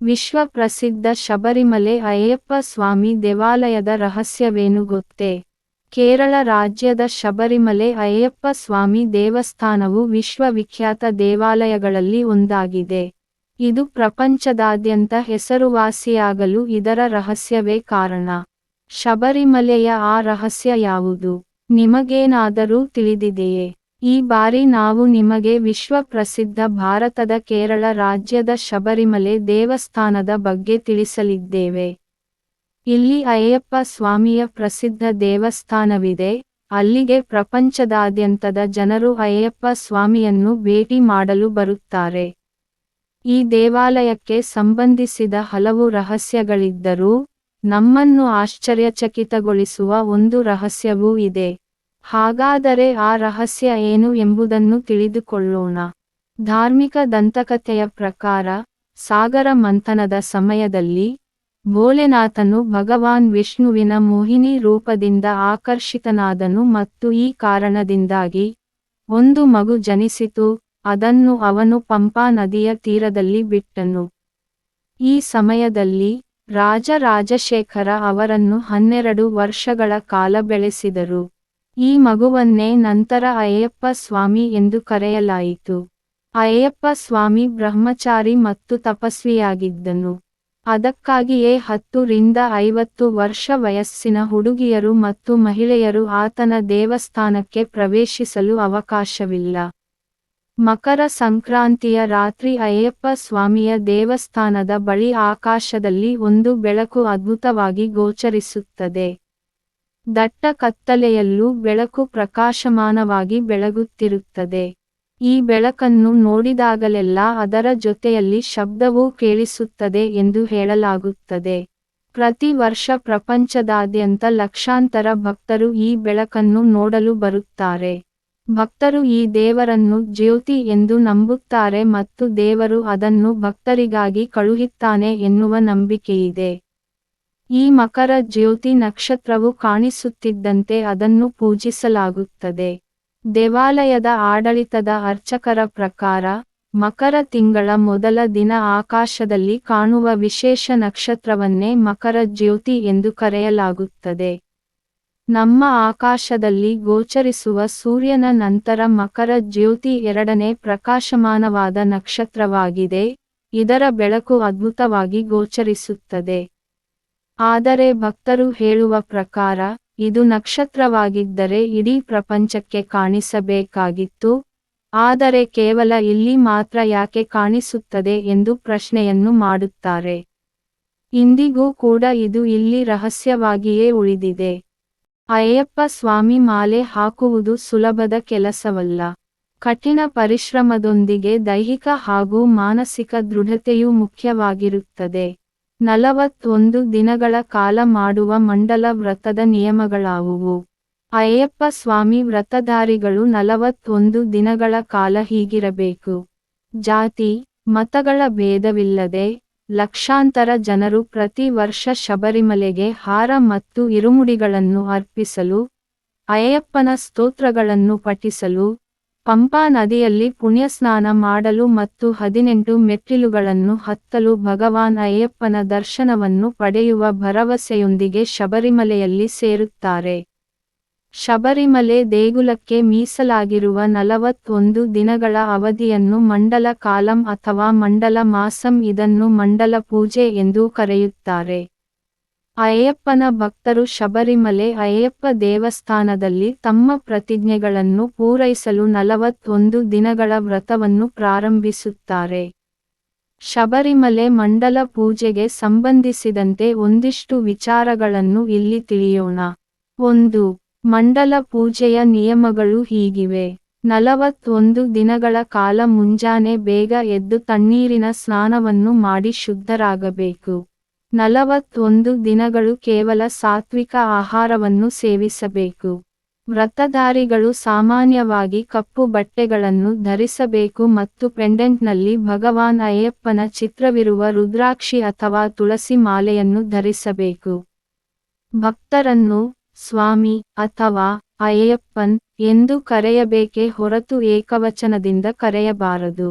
ವಿಶ್ವ ಪ್ರಸಿದ್ಧ ಶಬರಿಮಲೆ ಅಯ್ಯಪ್ಪ ಸ್ವಾಮಿ ದೇವಾಲಯದ ರಹಸ್ಯವೇನು ಗೊತ್ತೇ? ಕೇರಳ ರಾಜ್ಯದ ಶಬರಿಮಲೆ ಅಯ್ಯಪ್ಪ ಸ್ವಾಮಿ ದೇವಸ್ಥಾನವು ವಿಶ್ವವಿಖ್ಯಾತ ದೇವಾಲಯಗಳಲ್ಲಿ ಒಂದಾಗಿದೆ. ಇದು ಪ್ರಪಂಚದಾದ್ಯಂತ ಹೆಸರುವಾಸಿಯಾಗಲು ಇದರ ರಹಸ್ಯವೇ ಕಾರಣ. ಶಬರಿಮಲೆಯ ಆ ರಹಸ್ಯ ಯಾವುದು? ನಿಮಗೇನಾದರೂ ತಿಳಿದಿದೆಯೇ? ಈ ಬಾರಿ ನಾವು ನಿಮಗೆ ವಿಶ್ವ ಪ್ರಸಿದ್ಧ ಭಾರತದ ಕೇರಳ ರಾಜ್ಯದ ಶಬರಿಮಲೆ ದೇವಸ್ಥಾನದ ಬಗ್ಗೆ ತಿಳಿಸಲಿದ್ದೇವೆ. ಇಲ್ಲಿ ಅಯ್ಯಪ್ಪ ಸ್ವಾಮಿಯ ಪ್ರಸಿದ್ಧ ದೇವಸ್ಥಾನವಿದೆ. ಅಲ್ಲಿಗೆ ಪ್ರಪಂಚದಾದ್ಯಂತದ ಜನರು ಅಯ್ಯಪ್ಪ ಸ್ವಾಮಿಯನ್ನು ಭೇಟಿ ಮಾಡಲು ಬರುತ್ತಾರೆ. ಈ ದೇವಾಲಯಕ್ಕೆ ಸಂಬಂಧಿಸಿದ ಹಲವು ರಹಸ್ಯಗಳಿದ್ದರೂ ನಮ್ಮನ್ನು ಆಶ್ಚರ್ಯಚಕಿತಗೊಳಿಸುವ ಒಂದು ರಹಸ್ಯವೂ ಇದೆ. ಹಾಗಾದರೆ ಆ ರಹಸ್ಯ ಏನು ಎಂಬುದನ್ನು ತಿಳಿದುಕೊಳ್ಳೋಣ. ಧಾರ್ಮಿಕ ದಂತಕಥೆಯ ಪ್ರಕಾರ, ಸಾಗರ ಮಂಥನದ ಸಮಯದಲ್ಲಿ, ಭೋಲೆನಾಥನು ಭಗವಾನ್ ವಿಷ್ಣುವಿನ ಮೋಹಿನಿ ರೂಪದಿಂದ ಆಕರ್ಷಿತನಾದನು ಮತ್ತು ಈ ಕಾರಣದಿಂದಾಗಿ, ಒಂದು ಮಗು ಜನಿಸಿತು, ಅದನ್ನು ಅವನು ಪಂಪಾ ನದಿಯ ತೀರದಲ್ಲಿ ಬಿಟ್ಟನು. ಈ ಸಮಯದಲ್ಲಿ, ರಾಜ ರಾಜಶೇಖರ ಅವರನ್ನು ಹನ್ನೆರಡು ವರ್ಷಗಳ ಕಾಲ ಬೆಳೆಸಿದರು. ಈ ಮಗುವನ್ನೇ ನಂತರ ಅಯ್ಯಪ್ಪ ಸ್ವಾಮಿ ಎಂದು ಕರೆಯಲಾಯಿತು. ಅಯ್ಯಪ್ಪ ಸ್ವಾಮಿ ಬ್ರಹ್ಮಚಾರಿ ಮತ್ತು ತಪಸ್ವಿಯಾಗಿದ್ದನು. ಅದಕ್ಕಾಗಿಯೇ ಹತ್ತು ರಿಂದ ಐವತ್ತು ವರ್ಷ ವಯಸ್ಸಿನ ಹುಡುಗಿಯರು ಮತ್ತು ಮಹಿಳೆಯರು ಆತನ ದೇವಸ್ಥಾನಕ್ಕೆ ಪ್ರವೇಶಿಸಲು ಅವಕಾಶವಿಲ್ಲ. ಮಕರ ಸಂಕ್ರಾಂತಿಯ ರಾತ್ರಿ ಅಯ್ಯಪ್ಪ ಸ್ವಾಮಿಯ ದೇವಸ್ಥಾನದ ಬಳಿ ಆಕಾಶದಲ್ಲಿ ಒಂದು ಬೆಳಕು ಅದ್ಭುತವಾಗಿ ಗೋಚರಿಸುತ್ತದೆ. ದಟ್ಟ ಕತ್ತಲೆಯಲ್ಲೂ ಬೆಳಕು ಪ್ರಕಾಶಮಾನವಾಗಿ ಬೆಳಗುತ್ತಿರುತ್ತದೆ. ಈ ಬೆಳಕನ್ನು ನೋಡಿದಾಗಲೆಲ್ಲ ಅದರ ಜೊತೆಯಲ್ಲಿ ಶಬ್ದವೂ ಕೇಳಿಸುತ್ತದೆ ಎಂದು ಹೇಳಲಾಗುತ್ತದೆ. ಪ್ರತಿ ವರ್ಷ ಪ್ರಪಂಚದಾದ್ಯಂತ ಲಕ್ಷಾಂತರ ಭಕ್ತರು ಈ ಬೆಳಕನ್ನು ನೋಡಲು ಬರುತ್ತಾರೆ. ಭಕ್ತರು ಈ ದೇವರನ್ನು ಜ್ಯೋತಿ ಎಂದು ನಂಬುತ್ತಾರೆ ಮತ್ತು ದೇವರು ಅದನ್ನು ಭಕ್ತರಿಗಾಗಿ ಕಳುಹಿತ್ತಾನೆ ಎನ್ನುವ ನಂಬಿಕೆಯಿದೆ. ಈ ಮಕರ ಜ್ಯೋತಿ ನಕ್ಷತ್ರವು ಕಾಣಿಸುತ್ತಿದ್ದಂತೆ ಅದನ್ನು ಪೂಜಿಸಲಾಗುತ್ತದೆ. ದೇವಾಲಯದ ಆಡಳಿತದ ಅರ್ಚಕರ ಪ್ರಕಾರ, ಮಕರ ತಿಂಗಳ ಮೊದಲ ದಿನ ಆಕಾಶದಲ್ಲಿ ಕಾಣುವ ವಿಶೇಷ ನಕ್ಷತ್ರವನ್ನೇ ಮಕರ ಜ್ಯೋತಿ ಎಂದು ಕರೆಯಲಾಗುತ್ತದೆ. ನಮ್ಮ ಆಕಾಶದಲ್ಲಿ ಗೋಚರಿಸುವ ಸೂರ್ಯನ ನಂತರ ಮಕರ ಜ್ಯೋತಿ ಎರಡನೇ ಪ್ರಕಾಶಮಾನವಾದ ನಕ್ಷತ್ರವಾಗಿದೆ, ಇದರ ಬೆಳಕು ಅದ್ಭುತವಾಗಿ ಗೋಚರಿಸುತ್ತದೆ. ಆದರೆ ಭಕ್ತರು ಹೇಳುವ ಪ್ರಕಾರ, ಇದು ನಕ್ಷತ್ರವಾಗಿದ್ದರೆ ಇಡೀ ಪ್ರಪಂಚಕ್ಕೆ ಕಾಣಿಸಬೇಕಾಗಿತ್ತು. ಆದರೆ ಕೇವಲ ಇಲ್ಲಿ ಮಾತ್ರ ಯಾಕೆ ಕಾಣಿಸುತ್ತದೆ ಎಂದು ಪ್ರಶ್ನೆಯನ್ನು ಮಾಡುತ್ತಾರೆ. ಇಂದಿಗೂ ಕೂಡ ಇದು ಇಲ್ಲಿ ರಹಸ್ಯವಾಗಿಯೇ ಉಳಿದಿದೆ. ಅಯ್ಯಪ್ಪ ಸ್ವಾಮಿ ಮಾಲೆ ಹಾಕುವುದು ಸುಲಭದ ಕೆಲಸವಲ್ಲ. ಕಠಿಣ ಪರಿಶ್ರಮದೊಂದಿಗೆ ದೈಹಿಕ ಹಾಗೂ ಮಾನಸಿಕ ದೃಢತೆಯೂ ಮುಖ್ಯವಾಗಿರುತ್ತದೆ. ನಲವತ್ತೊಂದು ದಿನಗಳ ಕಾಲ ಮಾಡುವ ಮಂಡಲ ವ್ರತದ ನಿಯಮಗಳಾವುವು. ಅಯ್ಯಪ್ಪ ಸ್ವಾಮಿ ವ್ರತಧಾರಿಗಳು ನಲವತ್ತೊಂದು ದಿನಗಳ ಕಾಲ ಹೀಗಿರಬೇಕು. ಜಾತಿ, ಮತಗಳ ಭೇದವಿಲ್ಲದೆ ಲಕ್ಷಾಂತರ ಜನರು ಪ್ರತಿ ವರ್ಷ ಶಬರಿಮಲೆಗೆ ಹಾರ ಮತ್ತು ಇರುಮುಡಿಗಳನ್ನು ಅರ್ಪಿಸಲು, ಅಯ್ಯಪ್ಪನ ಸ್ತೋತ್ರಗಳನ್ನು ಪಠಿಸಲು ಪಂಪಾ ನದಿಯಲ್ಲಿ ಪುಣ್ಯಸ್ನಾನ ಮಾಡಲು ಮತ್ತು ಹದಿನೆಂಟು ಮೆಟ್ಟಿಲುಗಳನ್ನು ಹತ್ತಲು ಭಗವಾನ್ ಅಯ್ಯಪ್ಪನ ದರ್ಶನವನ್ನು ಪಡೆಯುವ ಭರವಸೆಯೊಂದಿಗೆ ಶಬರಿಮಲೆಯಲ್ಲಿ ಸೇರುತ್ತಾರೆ. ಶಬರಿಮಲೆ ದೇಗುಲಕ್ಕೆ ಮೀಸಲಾಗಿರುವ ನಲವತ್ತೊಂದು ದಿನಗಳ ಅವಧಿಯನ್ನು ಮಂಡಲ ಕಾಲಂ ಅಥವಾ ಮಂಡಲ ಮಾಸಂ ಇದನ್ನು ಮಂಡಲ ಪೂಜೆ ಎಂದೂ ಕರೆಯುತ್ತಾರೆ. ಅಯ್ಯಪ್ಪನ ಭಕ್ತರು ಶಬರಿಮಲೆ ಅಯ್ಯಪ್ಪ ದೇವಸ್ಥಾನದಲ್ಲಿ ತಮ್ಮ ಪ್ರತಿಜ್ಞೆಗಳನ್ನು ಪೂರೈಸಲು ನಲವತ್ತೊಂದು ದಿನಗಳ ವ್ರತವನ್ನು ಪ್ರಾರಂಭಿಸುತ್ತಾರೆ. ಶಬರಿಮಲೆ ಮಂಡಲ ಪೂಜೆಗೆ ಸಂಬಂಧಿಸಿದಂತೆ ಒಂದಿಷ್ಟು ವಿಚಾರಗಳನ್ನು ಇಲ್ಲಿ ತಿಳಿಯೋಣ. ಒಂದು, ಮಂಡಲ ಪೂಜೆಯ ನಿಯಮಗಳು ಹೀಗಿವೆ. ನಲವತ್ತೊಂದು ದಿನಗಳ ಕಾಲ ಮುಂಜಾನೆ ಬೇಗ ಎದ್ದು ತಣ್ಣೀರಿನ ಸ್ನಾನವನ್ನು ಮಾಡಿ ಶುದ್ಧರಾಗಬೇಕು. ನಲವತ್ತೊಂದು ದಿನಗಳು ಕೇವಲ ಸಾತ್ವಿಕ ಆಹಾರವನ್ನು ಸೇವಿಸಬೇಕು. ವ್ರತಧಾರಿಗಳು ಸಾಮಾನ್ಯವಾಗಿ ಕಪ್ಪು ಬಟ್ಟೆಗಳನ್ನು ಧರಿಸಬೇಕು ಮತ್ತು ಪೆಂಡೆಂಟ್ನಲ್ಲಿ ಭಗವಾನ್ ಅಯ್ಯಪ್ಪನ ಚಿತ್ರವಿರುವ ರುದ್ರಾಕ್ಷಿ ಅಥವಾ ತುಳಸಿ ಮಾಲೆಯನ್ನು ಧರಿಸಬೇಕು. ಭಕ್ತರನ್ನು ಸ್ವಾಮಿ ಅಥವಾ ಅಯ್ಯಪ್ಪನ್ ಎಂದು ಕರೆಯಬೇಕೇ ಹೊರತು ಏಕವಚನದಿಂದ ಕರೆಯಬಾರದು.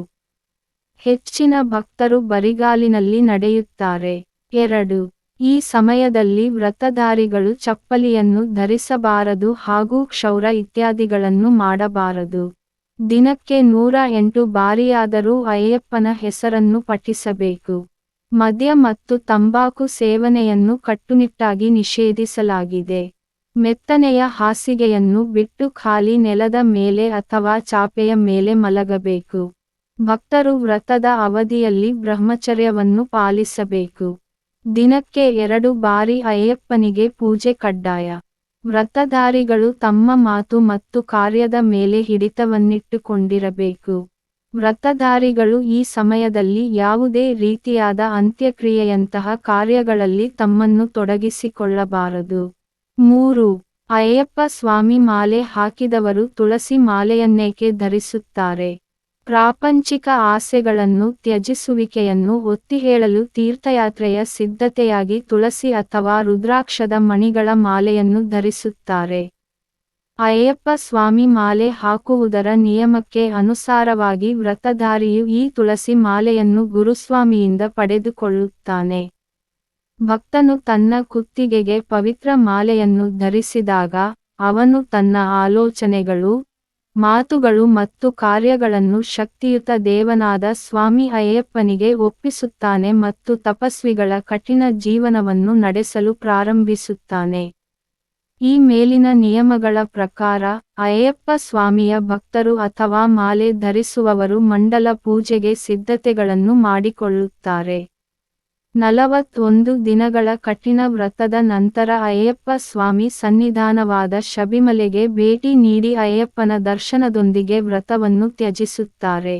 ಹೆಚ್ಚಿನ ಭಕ್ತರು ಬರಿಗಾಲಿನಲ್ಲಿ ನಡೆಯುತ್ತಾರೆ. ಎರಡು. ಈ ಸಮಯದಲ್ಲಿ ವ್ರತಧಾರಿಗಳು ಚಪ್ಪಲಿಯನ್ನು ಧರಿಸಬಾರದು ಹಾಗೂ ಕ್ಷೌರ ಇತ್ಯಾದಿಗಳನ್ನು ಮಾಡಬಾರದು. ದಿನಕ್ಕೆ ನೂರ ಎಂಟು ಬಾರಿಯಾದರೂ ಅಯ್ಯಪ್ಪನ ಹೆಸರನ್ನು ಪಠಿಸಬೇಕು. ಮದ್ಯ ಮತ್ತು ತಂಬಾಕು ಸೇವನೆಯನ್ನು ಕಟ್ಟುನಿಟ್ಟಾಗಿ ನಿಷೇಧಿಸಲಾಗಿದೆ. ಮೆತ್ತನೆಯ ಹಾಸಿಗೆಯನ್ನು ಬಿಟ್ಟು ಖಾಲಿ ನೆಲದ ಮೇಲೆ ಅಥವಾ ಚಾಪೆಯ ಮೇಲೆ ಮಲಗಬೇಕು. ಭಕ್ತರು ವ್ರತದ ಅವಧಿಯಲ್ಲಿ ಬ್ರಹ್ಮಚರ್ಯವನ್ನು ಪಾಲಿಸಬೇಕು. ದಿನಕ್ಕೆ ಎರಡು ಬಾರಿ ಅಯ್ಯಪ್ಪನಿಗೆ ಪೂಜೆ ಕಡ್ಡಾಯ. ವ್ರತಧಾರಿಗಳು ತಮ್ಮ ಮಾತು ಮತ್ತು ಕಾರ್ಯದ ಮೇಲೆ ಹಿಡಿತವನ್ನಿಟ್ಟುಕೊಂಡಿರಬೇಕು. ವ್ರತಧಾರಿಗಳು ಈ ಸಮಯದಲ್ಲಿ ಯಾವುದೇ ರೀತಿಯಾದ ಅಂತ್ಯಕ್ರಿಯೆಯಂತಹ ಕಾರ್ಯಗಳಲ್ಲಿ ತಮ್ಮನ್ನು ತೊಡಗಿಸಿಕೊಳ್ಳಬಾರದು. ಮೂರು, ಅಯ್ಯಪ್ಪ ಸ್ವಾಮಿ ಮಾಲೆ ಹಾಕಿದವರು ತುಳಸಿ ಮಾಲೆಯನ್ನೇಕೆ ಧರಿಸುತ್ತಾರೆ? ಪ್ರಾಪಂಚಿಕ ಆಸೆಗಳನ್ನು ತ್ಯಜಿಸುವಿಕೆಯನ್ನು ಒತ್ತಿಹೇಳಲು ತೀರ್ಥಯಾತ್ರೆಯ ಸಿದ್ಧತೆಯಾಗಿ ತುಳಸಿ ಅಥವಾ ರುದ್ರಾಕ್ಷದ ಮಣಿಗಳ ಮಾಲೆಯನ್ನು ಧರಿಸುತ್ತಾರೆ. ಅಯ್ಯಪ್ಪ ಸ್ವಾಮಿ ಮಾಲೆ ಹಾಕುವುದರ ನಿಯಮಕ್ಕೆ ಅನುಸಾರವಾಗಿ ವ್ರತಧಾರಿಯು ಈ ತುಳಸಿ ಮಾಲೆಯನ್ನು ಗುರುಸ್ವಾಮಿಯಿಂದ ಪಡೆದುಕೊಳ್ಳುತ್ತಾನೆ. ಭಕ್ತನು ತನ್ನ ಕುತ್ತಿಗೆಗೆ ಪವಿತ್ರ ಮಾಲೆಯನ್ನು ಧರಿಸಿದಾಗ, ಅವನು ತನ್ನ ಆಲೋಚನೆಗಳು ಮಾತುಗಳು ಮತ್ತು ಕಾರ್ಯಗಳನ್ನು ಶಕ್ತಿಯುತ ದೇವನಾದ ಸ್ವಾಮಿ ಅಯ್ಯಪ್ಪನಿಗೆ ಒಪ್ಪಿಸುತ್ತಾನೆ ಮತ್ತು ತಪಸ್ವಿಗಳ ಕಠಿಣ ಜೀವನವನ್ನು ನಡೆಸಲು ಪ್ರಾರಂಭಿಸುತ್ತಾನೆ. ಈ ಮೇಲಿನ ನಿಯಮಗಳ ಪ್ರಕಾರ, ಅಯ್ಯಪ್ಪ ಸ್ವಾಮಿಯ ಭಕ್ತರು ಅಥವಾ ಮಾಲೆ ಧರಿಸುವವರು ಮಂಡಲ ಪೂಜೆಗೆ ಸಿದ್ಧತೆಗಳನ್ನು ಮಾಡಿಕೊಳ್ಳುತ್ತಾರೆ. ನಲವತ್ತೊಂದು ದಿನಗಳ ಕಠಿಣ ವ್ರತದ ನಂತರ ಅಯ್ಯಪ್ಪ ಸ್ವಾಮಿ ಸನ್ನಿಧಾನವಾದ ಶಬಿಮಲೆಗೆ ಭೇಟಿ ನೀಡಿ ಅಯ್ಯಪ್ಪನ ದರ್ಶನದೊಂದಿಗೆ ವ್ರತವನ್ನು ತ್ಯಜಿಸುತ್ತಾರೆ.